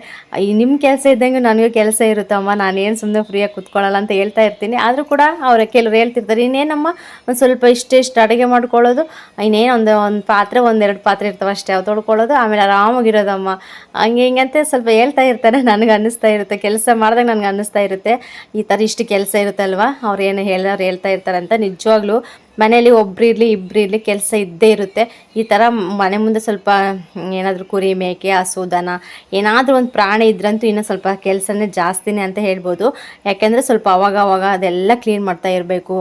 ಈ ನಿಮ್ಮ ಕೆಲಸ ಇದ್ದಂಗೆ ನನಗೂ ಕೆಲಸ ಇರುತ್ತಮ್ಮ, ನಾನೇನು ಸುಮ್ಮನೆ ಫ್ರೀಯಾಗಿ ಕೂತ್ಕೊಳ್ಳಲ್ಲ ಅಂತ ಹೇಳ್ತಾ ಇರ್ತೀನಿ. ಆದರೂ ಕೂಡ ಅವ್ರ ಕೆಲವ್ರು ಹೇಳ್ತಿರ್ತಾರೆ, ಇನ್ನೇನಮ್ಮ, ಒಂದು ಸ್ವಲ್ಪ ಇಷ್ಟು ಇಷ್ಟು ಅಡುಗೆ ಮಾಡ್ಕೊಳ್ಳೋದು, ಇನ್ನೇನು ಒಂದು ಒಂದು ಪಾತ್ರೆ, ಒಂದೆರಡು ಪಾತ್ರೆ ಇರ್ತವೆ ಅಷ್ಟೇ, ಅವು ತೊಳ್ಕೊಳ್ಳೋದು, ಆಮೇಲೆ ಆರಾಮಾಗಿರೋದಮ್ಮ. ಹಂಗೆ ಹಿಂಗೆ ಅಂತ ಸ್ವಲ್ಪ ಹೇಳ್ತಾ ಇರ್ತಾರೆ, ನನಗೆ ಅನ್ನಿಸ್ತಾ ಇರುತ್ತೆ. ಕೆಲಸ ಮಾಡಿದಾಗ ನನಗೆ ಅನ್ನಿಸ್ತಾ ಇರುತ್ತೆ. ಈ ಥರ ಇಷ್ಟು ಕೆಲಸ ಇರುತ್ತಲ್ವ? ಅವ್ರು ಏನು ಹೇಳೋರು ಹೇಳ್ತಾ ಇರ್ತಾರೆ. ಅಂತ ನಿಜವಾಗ್ಲೂ ಮನೇಲಿ ಇಬ್ಬರು ಇರಲಿ ಕೆಲಸ ಇದ್ದೇ ಇರುತ್ತೆ. ಈ ಥರ ಮನೆ ಮುಂದೆ ಸ್ವಲ್ಪ ಏನಾದರೂ ಕುರಿ ಮೇಕೆ ಹಸು ದನ ಏನಾದರೂ ಒಂದು ಪ್ರಾಣಿ ಇದ್ರಂತೂ ಇನ್ನೂ ಸ್ವಲ್ಪ ಕೆಲಸನೇ ಜಾಸ್ತಿನೇ ಅಂತ ಹೇಳ್ಬೋದು. ಯಾಕೆಂದರೆ ಸ್ವಲ್ಪ ಅವಾಗ ಅವಾಗ ಅದೆಲ್ಲ ಕ್ಲೀನ್ ಮಾಡ್ತಾ ಇರಬೇಕು.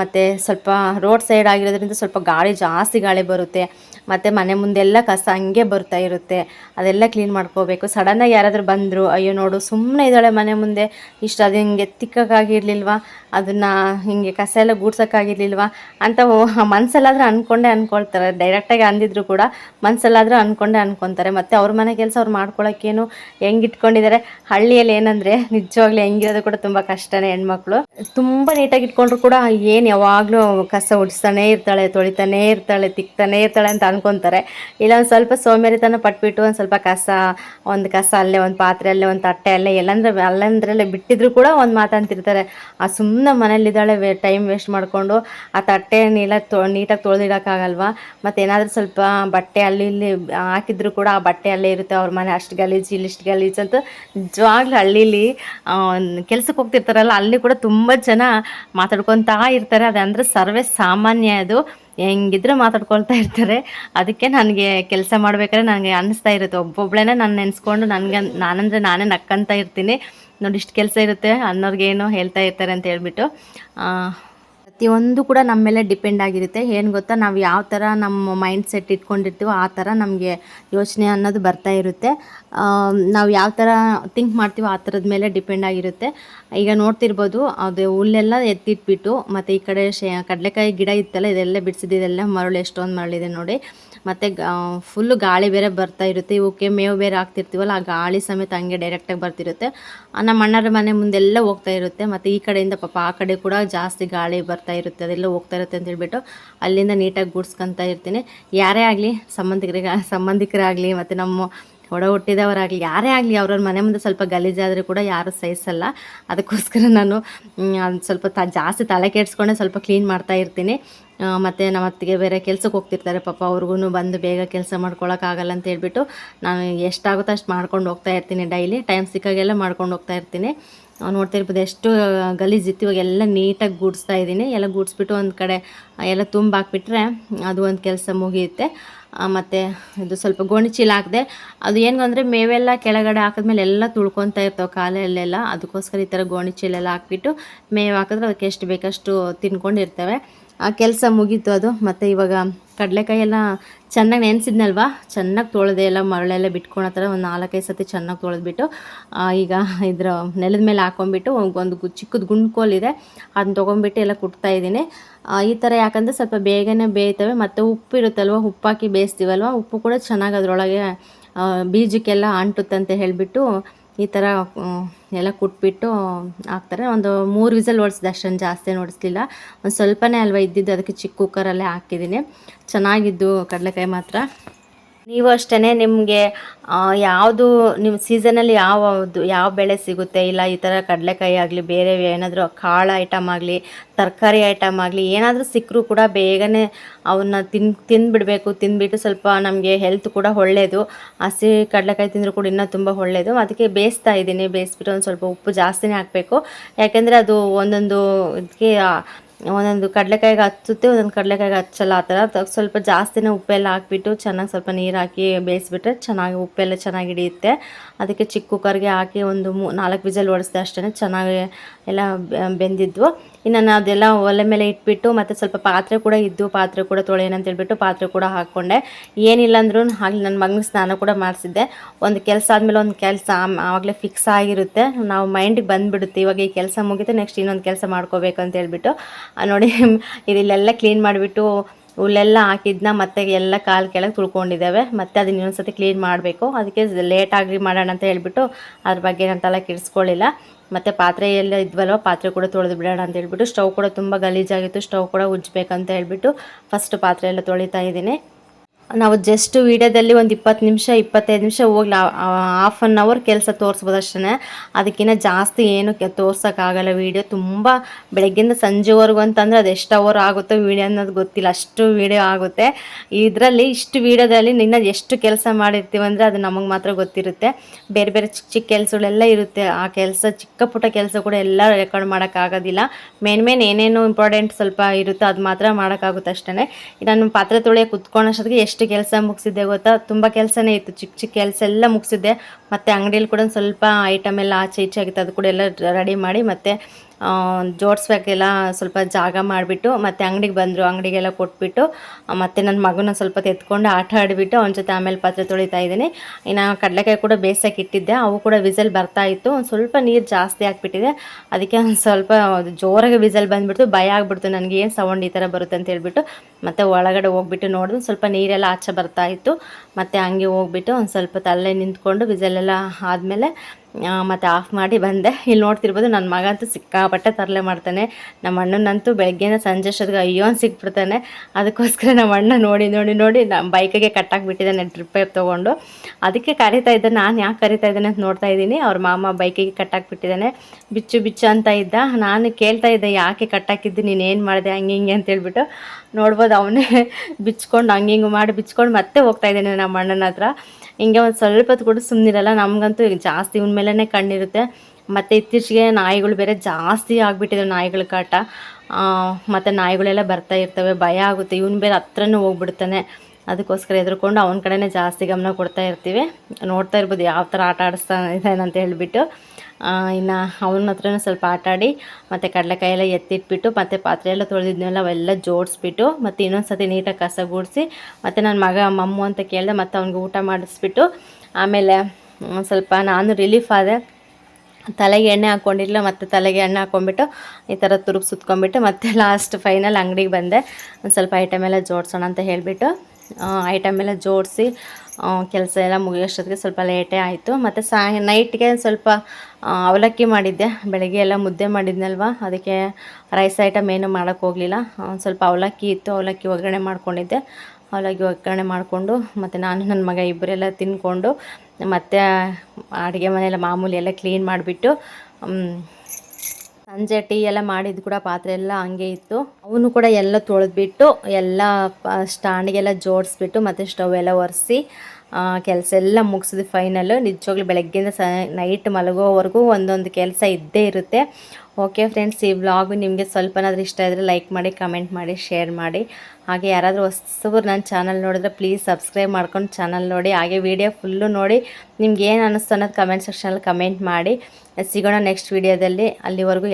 ಮತ್ತು ಸ್ವಲ್ಪ ರೋಡ್ ಸೈಡ್ ಆಗಿರೋದ್ರಿಂದ ಸ್ವಲ್ಪ ಗಾಳಿ ಜಾಸ್ತಿ ಗಾಳಿ ಬರುತ್ತೆ. ಮತ್ತು ಮನೆ ಮುಂದೆಲ್ಲ ಕಸ ಹಂಗೆ ಬರ್ತಾ ಇರುತ್ತೆ. ಅದೆಲ್ಲ ಕ್ಲೀನ್ ಮಾಡ್ಕೋಬೇಕು. ಸಡನ್ನಾಗಿ ಯಾರಾದರೂ ಬಂದರು, ಅಯ್ಯೋ ನೋಡು ಸುಮ್ಮನೆ ಇದ್ದಾಳೆ ಮನೆ ಮುಂದೆ. ಇಷ್ಟು ಅದು ಹಿಂಗೆ ತಿಕ್ಕೋಕ್ಕಾಗಿರ್ಲಿಲ್ವಾ? ಅದನ್ನು ಹಿಂಗೆ ಕಸ ಎಲ್ಲ ಗೂಡ್ಸೋಕ್ಕಾಗಿರ್ಲಿಲ್ವಾ? ಅಂತ ಮನಸ್ಸಲ್ಲಾದರೂ ಅಂದ್ಕೊಂಡೇ ಅಂದ್ಕೊಳ್ತಾರೆ ಡೈರೆಕ್ಟಾಗಿ ಅಂದಿದ್ರು ಕೂಡ ಮನಸ್ಸಲ್ಲಾದರೂ ಅಂದ್ಕೊಂಡೇ ಅಂದ್ಕೊತಾರೆ ಮತ್ತು ಅವ್ರ ಮನೆ ಕೆಲಸ ಅವ್ರು ಮಾಡ್ಕೊಳಕ್ಕೇನು ಹೆಂಗೆ ಇಟ್ಕೊಂಡಿದ್ದಾರೆ ಹಳ್ಳಿಯಲ್ಲಿ ಏನಂದರೆ ನಿಜವಾಗ್ಲೂ ಹೆಂಗಿರೋದು ಕೂಡ ತುಂಬ ಕಷ್ಟನೇ ಹೆಣ್ಮಕ್ಳು. ತುಂಬ ನೀಟಾಗಿ ಇಟ್ಕೊಂಡ್ರು ಕೂಡ ಏನು ಯಾವಾಗಲೂ ಕಸ ಉಡಿಸ್ತಾನೇ ಇರ್ತಾಳೆ, ತೊಳಿತಾನೇ ಇರ್ತಾಳೆ, ತಿಕ್ತಾನೇ ಇರ್ತಾಳೆ ಅಂತ ಅನ್ಕೊತಾರೆ. ಇಲ್ಲ ಒಂದು ಸ್ವಲ್ಪ ಸೋಮೇರಿತನ ಪಟ್ಬಿಟ್ಟು ಒಂದು ಸ್ವಲ್ಪ ಕಸ, ಒಂದು ಕಸ ಅಲ್ಲೇ, ಒಂದು ಪಾತ್ರೆ ಅಲ್ಲೇ, ಒಂದು ತಟ್ಟೆ ಅಲ್ಲೇ, ಎಲ್ಲಂದ್ರೆ ಅಲ್ಲಂದ್ರಲ್ಲೇ ಬಿಟ್ಟಿದ್ರು ಕೂಡ ಒಂದು ಮಾತಂತಿರ್ತಾರೆ. ಆ ಸುಮ್ಮನೆ ಮನೇಲಿದ್ದಾಳೆ ಟೈಮ್ ವೇಸ್ಟ್ ಮಾಡಿಕೊಂಡು ಆ ತಟ್ಟೆ ನೀಲ ತೊ, ನೀಟಾಗಿ ತೊಳೆದಿಡೋಕ್ಕಾಗಲ್ವಾ? ಮತ್ತು ಏನಾದರೂ ಸ್ವಲ್ಪ ಬಟ್ಟೆ ಅಲ್ಲಿ ಇಲ್ಲಿ ಹಾಕಿದ್ರು ಕೂಡ ಆ ಬಟ್ಟೆ ಅಲ್ಲೇ ಇರುತ್ತೆ ಅವ್ರ ಮನೆ. ಅಷ್ಟು ಗಲೀಜು, ಇಲ್ಲಿ ಇಷ್ಟು ಗಲೀಜು ಅಂತ ನಿಜವಾಗ್ಲೂ ಹಳ್ಳೀಲಿ ಕೆಲ್ಸಕ್ಕೆ ಹೋಗ್ತಿರ್ತಾರಲ್ಲ, ಅಲ್ಲಿ ಕೂಡ ತುಂಬ ಜನ ಮಾತಾಡ್ಕೊತಾ ಇರ್ತಾರೆ. ಅದಂದ್ರೆ ಸರ್ವೇ ಸಾಮಾನ್ಯ ಅದು. ಹೆಂಗಿದ್ರೆ ಮಾತಾಡ್ಕೊಳ್ತಾ ಇರ್ತಾರೆ. ಅದಕ್ಕೆ ನನಗೆ ಕೆಲಸ ಮಾಡ್ಬೇಕಾದ್ರೆ ನನಗೆ ಅನ್ನಿಸ್ತಾ ಇರುತ್ತೆ. ಒಬ್ಬೊಬ್ಳೇನೆ ನಾನು ನೆನೆಸ್ಕೊಂಡು ನನಗೆ ನಾನಂದರೆ ನಾನೇ ನಕ್ಕಂತ ಇರ್ತೀನಿ. ನೋಡಿ, ಇಷ್ಟು ಕೆಲಸ ಇರುತ್ತೆ ಅನ್ನೋರ್ಗೇನೋ ಹೇಳ್ತಾ ಇರ್ತಾರೆ ಅಂತ ಹೇಳ್ಬಿಟ್ಟು ಪ್ರತಿಯೊಂದು ಕೂಡ ನಮ್ಮ ಮೇಲೆ ಡಿಪೆಂಡ್ ಆಗಿರುತ್ತೆ. ಏನು ಗೊತ್ತಾ? ನಾವು ಯಾವ ಥರ ನಮ್ಮ ಮೈಂಡ್ ಸೆಟ್ ಇಟ್ಕೊಂಡಿರ್ತೀವೋ ಆ ಥರ ನಮಗೆ ಯೋಚನೆ ಅನ್ನೋದು ಬರ್ತಾ ಇರುತ್ತೆ. ನಾವು ಯಾವ ಥರ ಥಿಂಕ್ ಮಾಡ್ತೀವೋ ಆ ಥರದ ಮೇಲೆ ಡಿಪೆಂಡ್ ಆಗಿರುತ್ತೆ. ಈಗ ನೋಡ್ತಿರ್ಬೋದು, ಅದು ಹುಲ್ಲೆಲ್ಲ ಎತ್ತಿಟ್ಬಿಟ್ಟು ಮತ್ತು ಈ ಕಡೆ ಶೇ, ಕಡಲೆಕಾಯಿ ಗಿಡ ಇತ್ತಲ್ಲ, ಇದೆಲ್ಲ ಬಿಡಿಸಿದ್ದೆಲ್ಲ ಮರಳು ಎಷ್ಟೊಂದು ಮರಳಿದೆ ನೋಡಿ. ಮತ್ತು ಫುಲ್ಲು ಗಾಳಿ ಬೇರೆ ಬರ್ತಾ ಇರುತ್ತೆ. ಇವಕ್ಕೆ ಮೇವು ಬೇರೆ ಹಾಕ್ತಿರ್ತೀವಲ್ಲ, ಆ ಗಾಳಿ ಸಮೇತ ಹಂಗೆ ಡೈರೆಕ್ಟಾಗಿ ಬರ್ತಿರುತ್ತೆ. ನಮ್ಮ ಅಣ್ಣರ ಮನೆ ಮುಂದೆಲ್ಲ ಹೋಗ್ತಾ ಇರುತ್ತೆ. ಮತ್ತು ಈ ಕಡೆಯಿಂದ ಪಾಪ ಆ ಕಡೆ ಕೂಡ ಜಾಸ್ತಿ ಗಾಳಿ ಬರ್ತಾ ಇರುತ್ತೆ. ಅದೆಲ್ಲ ಹೋಗ್ತಾ ಇರುತ್ತೆ ಅಂತ ಹೇಳ್ಬಿಟ್ಟು ಅಲ್ಲಿಂದ ನೀಟಾಗಿ ಗೂಡ್ಸ್ಕೊತಾ ಇರ್ತೀನಿ. ಯಾರೇ ಆಗಲಿ, ಸಂಬಂಧಿಕರಿಗೆ, ಸಂಬಂಧಿಕರಾಗಲಿ, ಮತ್ತು ನಮ್ಮ ಒಡ ಹುಟ್ಟಿದವರಾಗಲಿ ಯಾರೇ ಆಗಲಿ ಅವ್ರವ್ರ ಮನೆ ಮುಂದೆ ಸ್ವಲ್ಪ ಗಲೀಜಾದರೂ ಕೂಡ ಯಾರೂ ಸಹಿಸಲ್ಲ. ಅದಕ್ಕೋಸ್ಕರ ನಾನು ಸ್ವಲ್ಪ ತ, ಜಾಸ್ತಿ ತಲೆ ಕೆಡ್ಸ್ಕೊಂಡೆ ಸ್ವಲ್ಪ ಕ್ಲೀನ್ ಮಾಡ್ತಾ ಇರ್ತೀನಿ. ಮತ್ತು ನಮ್ಮತ್ತಿಗೆ ಬೇರೆ ಕೆಲ್ಸಕ್ಕೆ ಹೋಗ್ತಿರ್ತಾರೆ, ಪಾಪ ಅವ್ರಿಗೂ ಬಂದು ಬೇಗ ಕೆಲಸ ಮಾಡ್ಕೊಳಕ್ಕಾಗಲ್ಲ ಅಂತ ಹೇಳ್ಬಿಟ್ಟು ನಾನು ಎಷ್ಟಾಗುತ್ತೋ ಅಷ್ಟು ಮಾಡ್ಕೊಂಡು ಹೋಗ್ತಾ ಇರ್ತೀನಿ ಡೈಲಿ. ಟೈಮ್ ಸಿಕ್ಕಾಗೆಲ್ಲ ಮಾಡ್ಕೊಂಡು ಹೋಗ್ತಾ ಇರ್ತೀನಿ. ಆ, ನೋಡ್ತಾ ಇರ್ಬೋದು ಎಷ್ಟು ಗಲೀಜಿತ್ತು ಇವಾಗ ಎಲ್ಲ ನೀಟಾಗಿ ಗೂಡಿಸ್ತಾ ಇದ್ದೀನಿ ಎಲ್ಲ ಗುಡಿಸ್ಬಿಟ್ಟು ಒಂದು ಕಡೆ ಎಲ್ಲ ತುಂಬ ಹಾಕ್ಬಿಟ್ರೆ ಅದು ಒಂದು ಕೆಲಸ ಮುಗಿಯುತ್ತೆ. ಮತ್ತು ಇದು ಸ್ವಲ್ಪ ಗೋಣಿ ಚೀಲ ಹಾಕಿದೆ. ಅದು ಏನು ಅಂದರೆ ಮೇವೆಲ್ಲ ಕೆಳಗಡೆ ಹಾಕಿದ್ಮೇಲೆ ಎಲ್ಲ ತುಳ್ಕೊತಾ ಇರ್ತಾವೆ ಕಾಲಲ್ಲೆಲ್ಲ. ಅದಕ್ಕೋಸ್ಕರ ಈ ಥರ ಗೋಣಿ ಚೀಲ ಎಲ್ಲ ಹಾಕ್ಬಿಟ್ಟು ಮೇವು ಹಾಕಿದ್ರೆ ಅದಕ್ಕೆ ಎಷ್ಟು ಬೇಕಷ್ಟು ತಿನ್ಕೊಂಡಿರ್ತವೆ. ಆ ಕೆಲಸ ಮುಗೀತು ಅದು. ಮತ್ತು ಇವಾಗ ಕಡಲೆಕಾಯಿ ಎಲ್ಲ ಚೆನ್ನಾಗಿ ನೆನೆಸಿದ್ನಲ್ವ? ಚೆನ್ನಾಗಿ ತೊಳೆದೆ ಎಲ್ಲ ಮರಳೆಲ್ಲ ಬಿಟ್ಕೊಳೋ ಥರ ಒಂದು ನಾಲ್ಕೈದು ಸತಿ ಚೆನ್ನಾಗಿ ತೊಳೆದ್ಬಿಟ್ಟು ಈಗ ಇದರ ನೆಲದ ಮೇಲೆ ಹಾಕೊಂಡ್ಬಿಟ್ಟು ಒಂದು ಚಿಕ್ಕದು ಗುಂಡ್ಕೋಲಿದೆ. ಅದನ್ನ ತೊಗೊಂಡ್ಬಿಟ್ಟು ಎಲ್ಲ ಕುಟ್ತಾ ಇದ್ದೀನಿ. ಈ ಥರ ಯಾಕಂದರೆ ಸ್ವಲ್ಪ ಬೇಗನೆ ಬೇಯ್ತವೆ, ಮತ್ತು ಉಪ್ಪು ಇರುತ್ತಲ್ವ ಉಪ್ಪಾಕಿ ಬೇಯಿಸ್ತೀವಲ್ವ, ಉಪ್ಪು ಕೂಡ ಚೆನ್ನಾಗಿ ಅದರೊಳಗೆ ಬೀಜಕ್ಕೆಲ್ಲ ಅಂಟುತ್ತಂತ ಹೇಳಿಬಿಟ್ಟು ಈ ಥರ ಎಲ್ಲ ಕುಟ್ಬಿಟ್ಟು ಹಾಕ್ತಾರೆ. ಒಂದು ಮೂರು ವಿಸಲ್ ಓಡಿಸಿದೆ ಅಷ್ಟೊಂದು ಜಾಸ್ತಿ ಓಡಿಸ್ಲಿಲ್ಲ. ಒಂದು ಸ್ವಲ್ಪನೇ ಅಲ್ವಾ ಇದ್ದಿದ್ದು, ಅದಕ್ಕೆ ಚಿಕ್ಕ ಕುಕ್ಕರಲ್ಲೇ ಹಾಕಿದ್ದೀನಿ. ಚೆನ್ನಾಗಿದ್ದು ಕಡಲೆಕಾಯಿ ಮಾತ್ರ. ನೀವು ಅಷ್ಟೇ ನಿಮಗೆ ಯಾವುದು ನಿಮ್ಮ ಸೀಸನಲ್ಲಿ ಯಾವುದು, ಯಾವ ಬೆಳೆ ಸಿಗುತ್ತೆ? ಇಲ್ಲ ಈ ಥರ ಕಡಲೆಕಾಯಿ ಆಗಲಿ, ಬೇರೆ ಏನಾದರೂ ಕಾಳು ಐಟಮ್ ಆಗಲಿ, ತರಕಾರಿ ಐಟಮ್ ಆಗಲಿ, ಏನಾದರೂ ಸಿಕ್ಕರೂ ಕೂಡ ಬೇಗನೆ ಅವನ್ನ ತಿನ್ ತಿಂದುಬಿಡಬೇಕು ತಿಂದ್ಬಿಟ್ಟು ಸ್ವಲ್ಪ ನಮಗೆ ಹೆಲ್ತ್ ಕೂಡ ಒಳ್ಳೆಯದು ಹಸಿ ಕಡಲೆಕಾಯಿ ತಿಂದರೂ ಕೂಡ ಇನ್ನೂ ತುಂಬ ಒಳ್ಳೆಯದು ಅದಕ್ಕೆ ಬೇಯಿಸ್ತಾ ಇದ್ದೀನಿ. ಬೇಯಿಸ್ಬಿಟ್ಟು ಒಂದು ಸ್ವಲ್ಪ ಉಪ್ಪು ಜಾಸ್ತಿನೇ ಹಾಕಬೇಕು. ಯಾಕೆಂದರೆ ಅದು ಒಂದೊಂದು ಇದಕ್ಕೆ ಒಂದೊಂದು ಕಡಲೆಕಾಯಿಗೆ ಹಚ್ಚುತ್ತೆ, ಒಂದೊಂದು ಕಡಲೆಕಾಯಿಗೆ ಹಚ್ಚಲ್ಲ, ಆ ಥರ. ಸ್ವಲ್ಪ ಜಾಸ್ತಿನೇ ಉಪ್ಪೆಲ್ಲ ಹಾಕ್ಬಿಟ್ಟು ಚೆನ್ನಾಗಿ ಸ್ವಲ್ಪ ನೀರು ಹಾಕಿ ಬೇಯಿಸ್ಬಿಟ್ರೆ ಚೆನ್ನಾಗಿ ಉಪ್ಪೆಲ್ಲ ಚೆನ್ನಾಗಿ ಹಿಡಿಯುತ್ತೆ. ಅದಕ್ಕೆ ಚಿಕ್ಕ ಕುಕ್ಕರ್ಗೆ ಹಾಕಿ ಒಂದು ಮೂ, ನಾಲ್ಕು ವಿಜಲ್ ಹೊಡೆಸ್ದೆ ಅಷ್ಟೇ ಚೆನ್ನಾಗಿ ಎಲ್ಲ ಬೆಂದಿದ್ವು. ಇನ್ನು ನಾನು ಅದೆಲ್ಲ ಒಲೆ ಮೇಲೆ ಇಟ್ಬಿಟ್ಟು ಮತ್ತು ಸ್ವಲ್ಪ ಪಾತ್ರೆ ಕೂಡ ಇದ್ದು, ಪಾತ್ರೆ ಕೂಡ ತೊಳೆಯೋಣ ಅಂತ ಹೇಳ್ಬಿಟ್ಟು ಪಾತ್ರೆ ಕೂಡ ಹಾಕ್ಕೊಂಡೆ. ಏನಿಲ್ಲ ಅಂದ್ರೂ ಹಾಗೆ ನನ್ನ ಮಗನ ಸ್ನಾನ ಕೂಡ ಮಾಡಿಸಿದ್ದೆ. ಒಂದು ಕೆಲಸ ಆದಮೇಲೆ ಒಂದು ಕೆಲಸ ಆವಾಗಲೇ ಫಿಕ್ಸ್ ಆಗಿರುತ್ತೆ. ನಾವು ಮೈಂಡಿಗೆ ಬಂದುಬಿಡುತ್ತೆ. ಇವಾಗ ಈ ಕೆಲಸ ಮುಗಿತು ನೆಕ್ಸ್ಟ್ ಇನ್ನೊಂದು ಕೆಲಸ ಮಾಡ್ಕೋಬೇಕು ಅಂತ ಹೇಳ್ಬಿಟ್ಟು. ನೋಡಿ, ಇದಿಲ್ಲೆಲ್ಲ ಕ್ಲೀನ್ ಮಾಡಿಬಿಟ್ಟು ಹುಲ್ಲೆಲ್ಲ ಹಾಕಿದ್ನ ಮತ್ತೆ ಎಲ್ಲ ಕಾಲು ಕೆಳಗೆ ತುಳ್ಕೊಂಡಿದ್ದಾವೆ. ಮತ್ತೆ ಅದನ್ನ ಇನ್ನೊಂದ್ಸತಿ ಕ್ಲೀನ್ ಮಾಡಬೇಕು. ಅದಕ್ಕೆ ಲೇಟಾಗಿ ಮಾಡೋಣ ಅಂತ ಹೇಳ್ಬಿಟ್ಟು ಅದ್ರ ಬಗ್ಗೆ ನಾನು ತಲೆ ಕೆಡಿಸ್ಕೊಳ್ಳಿಲ್ಲ ಮತ್ತು ಪಾತ್ರೆ ಎಲ್ಲ ಇದ್ವಲ್ವ? ಪಾತ್ರೆ ಕೂಡ ತೊಳೆದು ಬಿಡೋಣ ಅಂತ ಹೇಳ್ಬಿಟ್ಟು, ಸ್ಟವ್ ಕೂಡ ತುಂಬ ಗಲೀಜಾಗಿತ್ತು. ಸ್ಟವ್ ಕೂಡ ಉಜ್ಜಬೇಕಂತ ಹೇಳ್ಬಿಟ್ಟು ಫಸ್ಟ್ ಪಾತ್ರೆ ಎಲ್ಲ ತೊಳಿತಾ ಇದ್ದೀನಿ. ನಾವು ಜಸ್ಟ್ ವೀಡಿಯೋದಲ್ಲಿ ಒಂದು ಇಪ್ಪತ್ತು ನಿಮಿಷ, ಇಪ್ಪತ್ತೈದು ನಿಮಿಷ ಹೋಗ್ಲಿ ಹಾಫ್ ಆನ್ ಅವರ್ ಕೆಲಸ ತೋರಿಸ್ಬೋದು ಅಷ್ಟೇ ಅದಕ್ಕಿಂತ ಜಾಸ್ತಿ ಏನು ಕೆ, ತೋರ್ಸೋಕ್ಕಾಗಲ್ಲ ವೀಡಿಯೋ. ತುಂಬ ಬೆಳಗ್ಗಿಂದ ಸಂಜೆವರೆಗೂ ಅಂತಂದರೆ ಅದು ಎಷ್ಟು ಅವರ್ ಆಗುತ್ತೋ ವೀಡಿಯೋ ಅನ್ನೋದು ಗೊತ್ತಿಲ್ಲ. ಅಷ್ಟು ವೀಡಿಯೋ ಆಗುತ್ತೆ. ಇದರಲ್ಲಿ ಇಷ್ಟು ವೀಡಿಯೋದಲ್ಲಿ ನಿನ್ನ ಎಷ್ಟು ಕೆಲಸ ಮಾಡಿರ್ತೀವಿ ಅಂದರೆ ಅದು ನಮಗೆ ಮಾತ್ರ ಗೊತ್ತಿರುತ್ತೆ. ಬೇರೆ ಬೇರೆ ಚಿಕ್ಕ ಚಿಕ್ಕ ಕೆಲಸಗಳೆಲ್ಲ ಇರುತ್ತೆ. ಆ ಕೆಲಸ, ಚಿಕ್ಕ ಪುಟ್ಟ ಕೆಲಸ ಕೂಡ ಎಲ್ಲ ರೆಕಾರ್ಡ್ ಮಾಡೋಕ್ಕಾಗೋದಿಲ್ಲ. ಮೇನ್ ಮೇನ್ ಏನೇನು ಇಂಪಾರ್ಟೆಂಟ್ ಸ್ವಲ್ಪ ಇರುತ್ತೋ ಅದು ಮಾತ್ರ ಮಾಡೋಕ್ಕಾಗುತ್ತೆ ಅಷ್ಟೇ ನಾನು ಪಾತ್ರೆ ತೊಳೆಯೋಕೆ ಕುತ್ಕೊಳ್ಳೋಷ್ಟೊತ್ತಿಗೆ ಎಷ್ಟು ಕೆಲಸ ಮುಗಿಸಿದ್ದೆ ಗೊತ್ತಾ? ತುಂಬ ಕೆಲಸನೇ ಇತ್ತು. ಚಿಕ್ಕ ಚಿಕ್ಕ ಕೆಲಸ ಎಲ್ಲ ಮುಗಿಸಿದ್ದೆ. ಮತ್ತು ಅಂಗಡಿಯಲ್ಲಿ ಕೂಡ ಸ್ವಲ್ಪ ಐಟಮ್ ಎಲ್ಲ ಆಚೆ ಈಚೆ ಆಗಿತ್ತು. ಅದು ಕೂಡ ಎಲ್ಲ ರೆಡಿ ಮಾಡಿ ಮತ್ತು ಜೋಡಿಸ್ಬೇಕೆಲ್ಲ ಸ್ವಲ್ಪ ಜಾಗ ಮಾಡಿಬಿಟ್ಟು ಮತ್ತೆ ಅಂಗಡಿಗೆ ಬಂದರು, ಅಂಗಡಿಗೆಲ್ಲ ಕೊಟ್ಬಿಟ್ಟು ಮತ್ತು ನನ್ನ ಮಗನ ಸ್ವಲ್ಪ ಹೊತ್ತು ಎತ್ಕೊಂಡು ಆಟ ಆಡಿಬಿಟ್ಟು ಅವನ ಜೊತೆ ಆಮೇಲೆ ಪಾತ್ರೆ ತೊಳಿತಾ ಇದ್ದೀನಿ. ಇನ್ನು ಕಡಲೆಕಾಯಿ ಕೂಡ ಬೇಯಿಸೋಕೆ ಇಟ್ಟಿದ್ದೆ, ಅವು ಕೂಡ ವಿಸಲ್ ಬರ್ತಾ ಇತ್ತು. ಒಂದು ಸ್ವಲ್ಪ ನೀರು ಜಾಸ್ತಿ ಹಾಕ್ಬಿಟ್ಟಿದೆ ಅದಕ್ಕೆ ಒಂದು ಸ್ವಲ್ಪ ಜೋರಾಗಿ ವಿಸಲ್ ಬಂದುಬಿಡ್ತು. ಭಯ ಆಗ್ಬಿಡ್ತು. ನನಗೆ ಏನು ಸೌಂಡ್ ಈ ಥರ ಬರುತ್ತೆ ಅಂತ ಹೇಳ್ಬಿಟ್ಟು ಮತ್ತು ಒಳಗಡೆ ಹೋಗ್ಬಿಟ್ಟು ನೋಡಿದ್ರು ಸ್ವಲ್ಪ ನೀರೆಲ್ಲ ಆಚೆ ಬರ್ತಾ ಇತ್ತು. ಮತ್ತು ಹಂಗೆ ಹೋಗ್ಬಿಟ್ಟು ಒಂದು ಸ್ವಲ್ಪ ತಲೆ ನಿಂತ್ಕೊಂಡು ವಿಸಲೆಲ್ಲ ಆದಮೇಲೆ ಮತ್ತು ಆಫ್ ಮಾಡಿ ಬಂದೆ. ಇಲ್ಲಿ ನೋಡ್ತಿರ್ಬೋದು ನನ್ನ ಮಗ ಅಂತೂ ಸಿಕ್ಕಾಪಟ್ಟೆ ತರಲೆ ಮಾಡ್ತಾನೆ. ನಮ್ಮ ಅಣ್ಣನಂತೂ ಬೆಳಗ್ಗೆಯಿಂದ ಸಂಜೆ ಅಷ್ಟೊತ್ತಿಗೆ ಅಯ್ಯೋ ಅಂತ ಸಿಕ್ಬಿಡ್ತಾನೆ. ಅದಕ್ಕೋಸ್ಕರ ನಮ್ಮ ಅಣ್ಣ ನೋಡಿ ನೋಡಿ ನೋಡಿ ನಮ್ಮ ಬೈಕಿಗೆ ಕಟ್ಟಾಕ್ಬಿಟ್ಟಿದ್ದಾನೆ ಪೈಪ್ ತೊಗೊಂಡು. ಅದಕ್ಕೆ ಕರಿತಾ ಇದ್ದೆ. ನಾನು ಯಾಕೆ ಕರಿತಾ ಇದ್ದಾನೆ ಅಂತ ನೋಡ್ತಾ ಇದ್ದೀನಿ. ಅವ್ರ ಮಾಮ ಬೈಕಿಗೆ ಕಟ್ಟಾಕ್ಬಿಟ್ಟಿದ್ದಾನೆ. ಬಿಚ್ಚು ಬಿಚ್ಚು ಅಂತ ಇದ್ದ. ನಾನು ಕೇಳ್ತಾ ಇದ್ದೆ, ಯಾಕೆ ಕಟ್ಟಾಕಿದ್ದು? ನೀನು ಏನು ಮಾಡಿದೆ? ಹಂಗೆ, ಹಿಂಗೆ ಅಂತ ಹೇಳ್ಬಿಟ್ಟು. ನೋಡ್ಬೋದು ಅವನೇ ಬಿಚ್ಕೊಂಡು, ಹಂಗೆ, ಹಿಂಗೆ ಮಾಡಿ ಬಿಚ್ಕೊಂಡು ಮತ್ತೆ ಹೋಗ್ತಾ ಇದ್ದಾನೆ ನಮ್ಮ ಅಣ್ಣನ ಹತ್ರ. ಹಿಂಗೆ ಒಂದು ಸ್ವಲ್ಪ ಕೂಡ ಸುಮ್ಮನಿರಲ್ಲ ನಮಗಂತೂ ಜಾಸ್ತಿ ಇವನ ಮೇಲೇ ಕಣ್ಣಿರುತ್ತೆ. ಮತ್ತು ಇತ್ತೀಚೆಗೆ ನಾಯಿಗಳು ಬೇರೆ ಜಾಸ್ತಿ ಆಗಿಬಿಟ್ಟಿದೆ ನಾಯಿಗಳ ಕಾಟ. ಮತ್ತು ನಾಯಿಗಳೆಲ್ಲ ಬರ್ತಾ ಇರ್ತವೆ, ಭಯ ಆಗುತ್ತೆ. ಇವನು ಬೇರೆ ಹತ್ರನೂ ಹೋಗ್ಬಿಡ್ತಾನೆ. ಅದಕ್ಕೋಸ್ಕರ ಎದ್ರುಕೊಂಡು ಅವನ ಕಡೆನೇ ಜಾಸ್ತಿ ಗಮನ ಕೊಡ್ತಾ ಇರ್ತೀವಿ. ನೋಡ್ತಾ ಇರ್ಬೋದು ಯಾವ ಥರ ಆಟ ಆಡಿಸ್ತಾ ಇದ್ದಾನೆ ಅಂತ ಹೇಳಿಬಿಟ್ಟು. ಇನ್ನು ಅವನ ಹತ್ರನೂ ಸ್ವಲ್ಪ ಆಟ ಆಡಿ, ಮತ್ತು ಕಡಲೆಕಾಯಿ ಎಲ್ಲ ಎತ್ತಿಟ್ಬಿಟ್ಟು, ಮತ್ತು ಪಾತ್ರೆ ಎಲ್ಲ ತೊಳೆದಿದ್ನೆಲ್ಲ ಅವೆಲ್ಲ ಜೋಡಿಸ್ಬಿಟ್ಟು, ಮತ್ತು ಇನ್ನೊಂದು ಸತಿ ನೀಟಾಗಿ ಕಸ ಗುಡಿಸಿ, ಮತ್ತು ನನ್ನ ಮಗ ಮಮ್ಮು ಅಂತ ಕೇಳಿದೆ ಮತ್ತು ಅವ್ನಿಗೆ ಊಟ ಮಾಡಿಸ್ಬಿಟ್ಟು, ಆಮೇಲೆ ಸ್ವಲ್ಪ ನಾನು ರಿಲೀಫ್ ಆದೆ. ತಲೆಗೆ ಎಣ್ಣೆ ಹಾಕ್ಕೊಂಡಿರಲಿಲ್ಲ ಮತ್ತು ತಲೆಗೆ ಎಣ್ಣೆ ಹಾಕ್ಕೊಂಬಿಟ್ಟು ಈ ಥರ ತುರುಪು ಸುತ್ಕೊಂಬಿಟ್ಟು ಮತ್ತೆ ಲಾಸ್ಟ್ ಫೈನಲ್ ಅಂಗಡಿಗೆ ಬಂದೆ. ಒಂದು ಸ್ವಲ್ಪ ಐಟಮ್ ಎಲ್ಲ ಜೋಡಿಸೋಣ ಅಂತ ಹೇಳಿಬಿಟ್ಟು ಐಟಮ್ ಎಲ್ಲ ಜೋಡಿಸಿ ಕೆಲಸ ಎಲ್ಲ ಮುಗಿಯೋಷ್ಟೊತ್ತಿಗೆ ಸ್ವಲ್ಪ ಲೇಟೇ ಆಯಿತು. ಮತ್ತು ಸಾಯ ನೈಟ್ಗೆ ಸ್ವಲ್ಪ ಅವಲಕ್ಕಿ ಮಾಡಿದ್ದೆ. ಬೆಳಗ್ಗೆ ಎಲ್ಲ ಮುದ್ದೆ ಮಾಡಿದ್ನಲ್ವ, ಅದಕ್ಕೆ ರೈಸ್ ಐಟಮ್ ಏನು ಮಾಡೋಕ್ಕೆ ಹೋಗಲಿಲ್ಲ. ಒಂದು ಸ್ವಲ್ಪ ಅವಲಕ್ಕಿ ಇತ್ತು, ಅವಲಕ್ಕಿ ಒಗ್ಗರಣೆ ಮಾಡ್ಕೊಂಡಿದ್ದೆ. ಅವಲಕ್ಕಿ ಒಗ್ಗರಣೆ ಮಾಡಿಕೊಂಡು ಮತ್ತು ನಾನು, ನನ್ನ ಮಗ ಇಬ್ಬರೆಲ್ಲ ತಿಂದ್ಕೊಂಡು ಮತ್ತು ಅಡುಗೆ ಮನೆಯೆಲ್ಲ ಮಾಮೂಲಿ ಎಲ್ಲ ಕ್ಲೀನ್ ಮಾಡಿಬಿಟ್ಟು ಸಂಜೆ ಟೀ ಎಲ್ಲ ಮಾಡಿದ್ದು ಕೂಡ ಪಾತ್ರೆ ಎಲ್ಲ ಹಂಗೆ ಇತ್ತು. ಅವನು ಕೂಡ ಎಲ್ಲ ತೊಳೆದ್ಬಿಟ್ಟು, ಎಲ್ಲ ಸ್ಟ್ಯಾಂಡ್ಗೆಲ್ಲ ಜೋಡಿಸ್ಬಿಟ್ಟು ಮತ್ತು ಸ್ಟವ್ ಎಲ್ಲ ಒರೆಸಿ ಕೆಲಸ ಎಲ್ಲ ಮುಗಿಸಿದ್ವಿ ಫೈನಲ್ಲು ನಿಜವಾಗ್ಲೂ ಬೆಳಗ್ಗೆಯಿಂದ ಸ ನೈಟ್ ಮಲಗೋವರೆಗೂ ಒಂದೊಂದು ಕೆಲಸ ಇದ್ದೇ ಇರುತ್ತೆ. ಓಕೆ ಫ್ರೆಂಡ್ಸ್, ಈ ವ್ಲಾಗು ನಿಮಗೆ ಸ್ವಲ್ಪನಾದ್ರೂ ಇಷ್ಟ ಇದ್ದರೆ ಲೈಕ್ ಮಾಡಿ, ಕಮೆಂಟ್ ಮಾಡಿ, ಶೇರ್ ಮಾಡಿ. ಹಾಗೆ ಯಾರಾದರೂ ಹೊಸಬ್ರು ನನ್ನ ಚಾನಲ್ ನೋಡಿದ್ರೆ ಪ್ಲೀಸ್ ಸಬ್ಸ್ಕ್ರೈಬ್ ಮಾಡ್ಕೊಂಡು ಚಾನಲ್ ನೋಡಿ. ಹಾಗೆ ವಿಡಿಯೋ ಫುಲ್ಲು ನೋಡಿ. ನಿಮ್ಗೆ ಏನು ಅನ್ನಿಸ್ತು ಅನ್ನೋದು ಕಮೆಂಟ್ ಸೆಕ್ಷನಲ್ಲಿ ಕಮೆಂಟ್ ಮಾಡಿ. ಸಿಗೋಣ ನೆಕ್ಸ್ಟ್ ವಿಡಿಯೋದಲ್ಲಿ. ಅಲ್ಲಿವರೆಗೂ